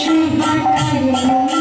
শুভ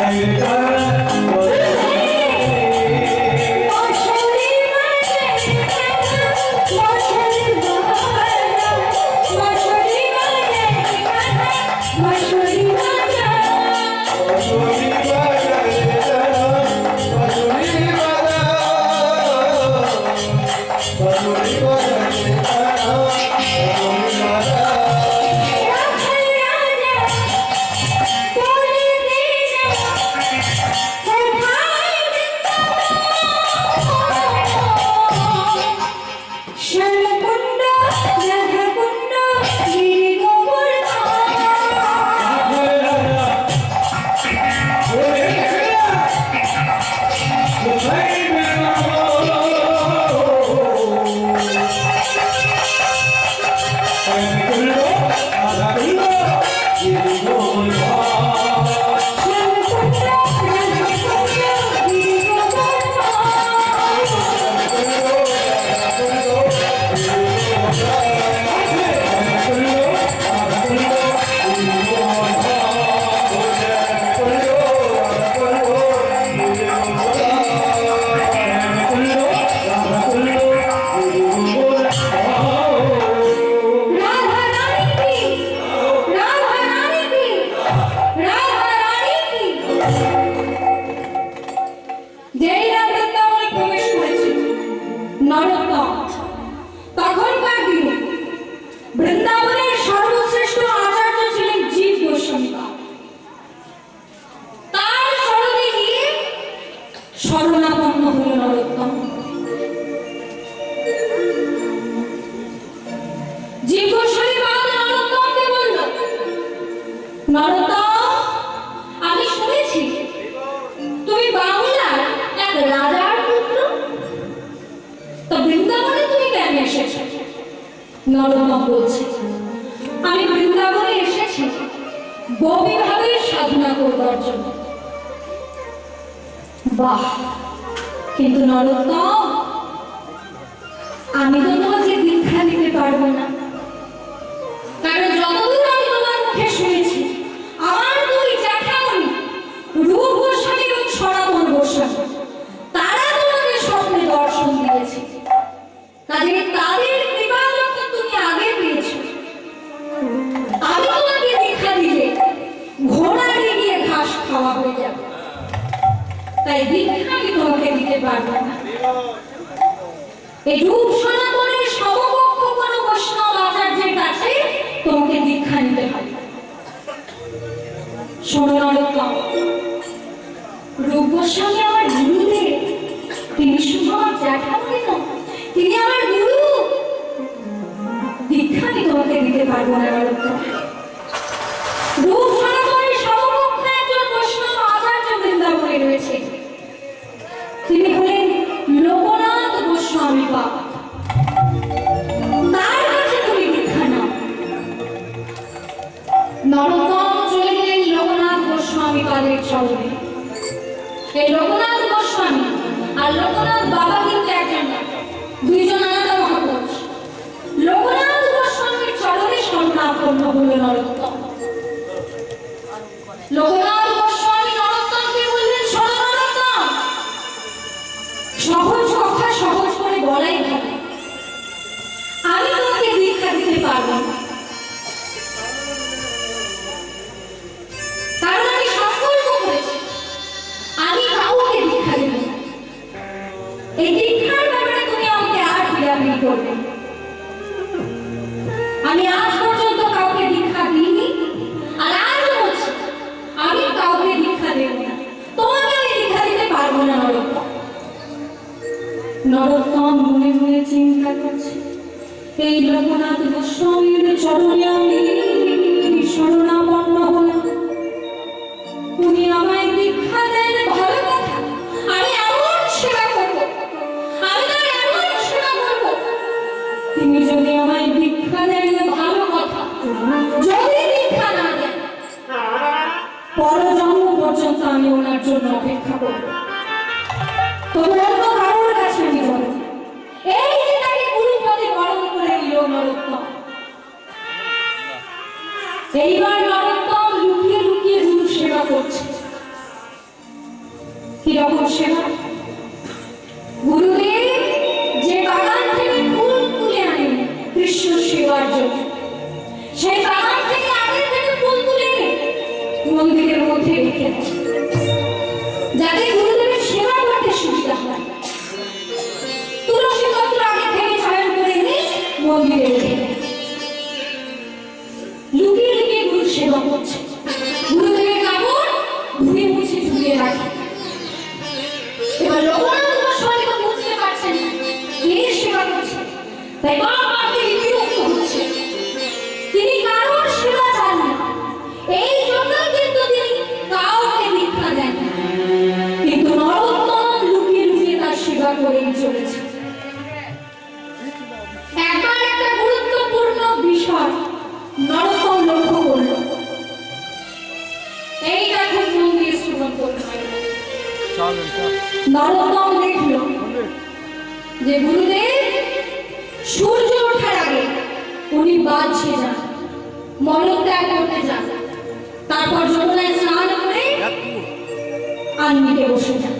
Hare Hare স্মরণাপন্ন হয়ে হয়ে যাবে। তাই দীক্ষা আমি তোমাকে দিতে পারব না। এই রূপ শোনা করে সমকক্ষ কোনো বৈষ্ণব আচার্যের কাছে তোমাকে দীক্ষা নিতে হবে। শোনো রূপ গোস্বামী আমার গুরুদেব তিনি শুধু আমার জ্যাঠামণি নন, তিনি আমার গুরু। দীক্ষা আমি তোমাকে দিতে পারব না নরোত্তম বাবা জন্য অপেক্ষা করব কাছে আমি যাব এই করে নিল নরোত্তম। এইবার নরোত্তম লুকিয়ে লুকিয়ে গুরু সেবা করছে। কীরকম সেবা? নারদাও লিখল যে গুরুদেব সূর্য ওঠার আগে উনি বাদ সে যান মলত্যাগ করতে যান তারপর যমুনায় স্নান করে আনমিকে বসে যান।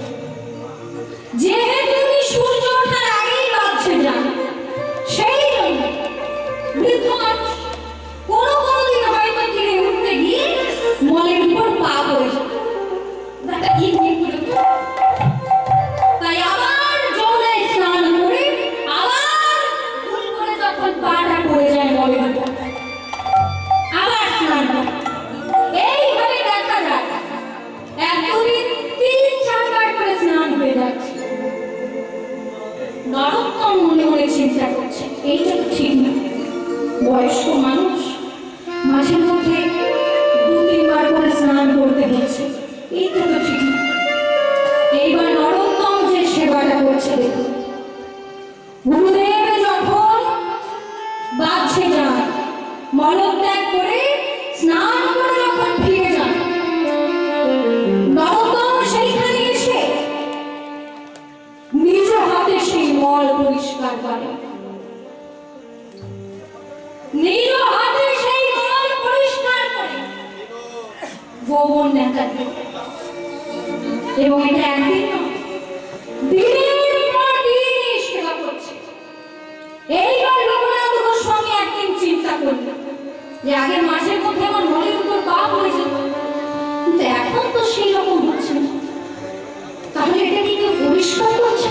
মল পরিষ্কার করে। নীল হাতে সেই মল পরিষ্কার করে। গোবর নেতা এবং এটা একদিন দিনের পর দিন সেবা করছে। এইবার লোকনাথ গোস্বামী একদিন চিন্তা করল যে আগের মাঝের মধ্যে আমার মনের উপর পাপ হয়ে যেত কিন্তু এখন তো সেই রকম হচ্ছে না। তাহলে এটা কি কেউ পরিষ্কার করছে?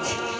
week.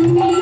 মিলাতে পারে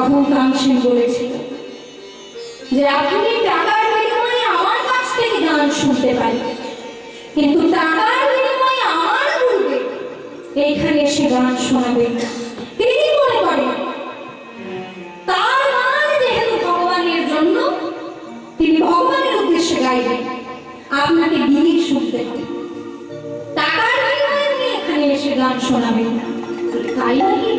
তখন তানসেন বলেছিল। যে আপনি টাকার বিনিময়ে আমার কাছ থেকে গান শুনতে পারি কিন্তু টাকার বিনিময়ে আমার গুরুকে এখানে এসে গান শোনাবেন তিনি মনে করেন, তার গান যেহেতু ভগবানের জন্য, তিনি ভগবানের উদ্দেশ্যে গাইবেন। আপনাকে গিয়ে শুনতে হবে। টাকার বিনিময়ে উনি এখানে এসে গান শোনাবেন। তাই নাকি?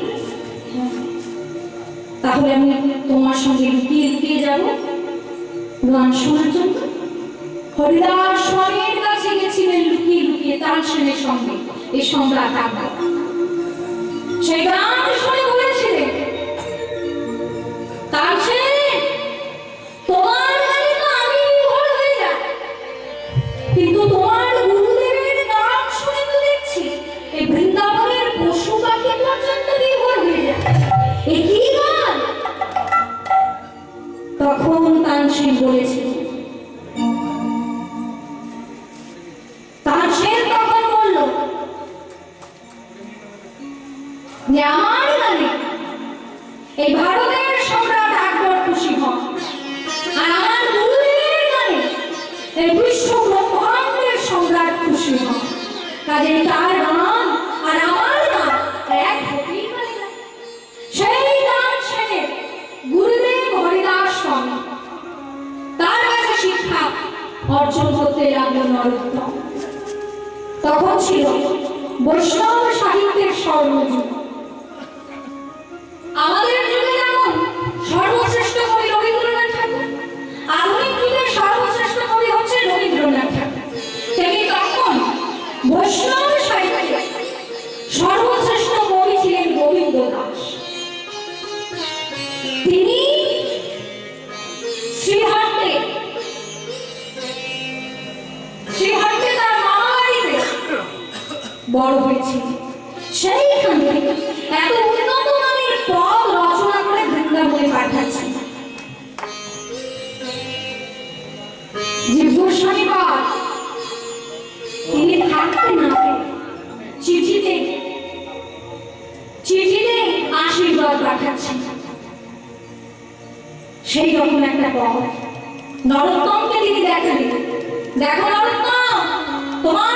তাহলে আমি তোমার সঙ্গে লুকিয়ে লুকিয়ে যাব? গান শোনার জন্য? হরিদাস স্বামীর কাছে গেছিলেন লুকিয়ে লুকিয়ে তার সঙ্গে। এই সম্রাট আকবর সেই গান শুনে এই ভারতের সম্রাট আকবর খুশি হন। আর আমার গানে এই বিশ্ব ব্রহ্মাণ্ডের সম্রাট খুশি হন। কাজে তার আর আমার এক হতেই পারে। সেই গুরুদেব হরিদাস স্বামী তার কাছে শিক্ষা অর্জন করতে লাগল নরোত্তম। তখন ছিল বৈষ্ণব সাহিত্যের স্বর্ণযুগ। বড় হয়েছিল সেইখান থেকে এত উন্নত মানের পদ রচনা করে বৃন্দাবনে চিঠিতে আশীর্বাদ সেই রকম একটা তিনি দেখালেন। দেখো নরোত্তম, তোমার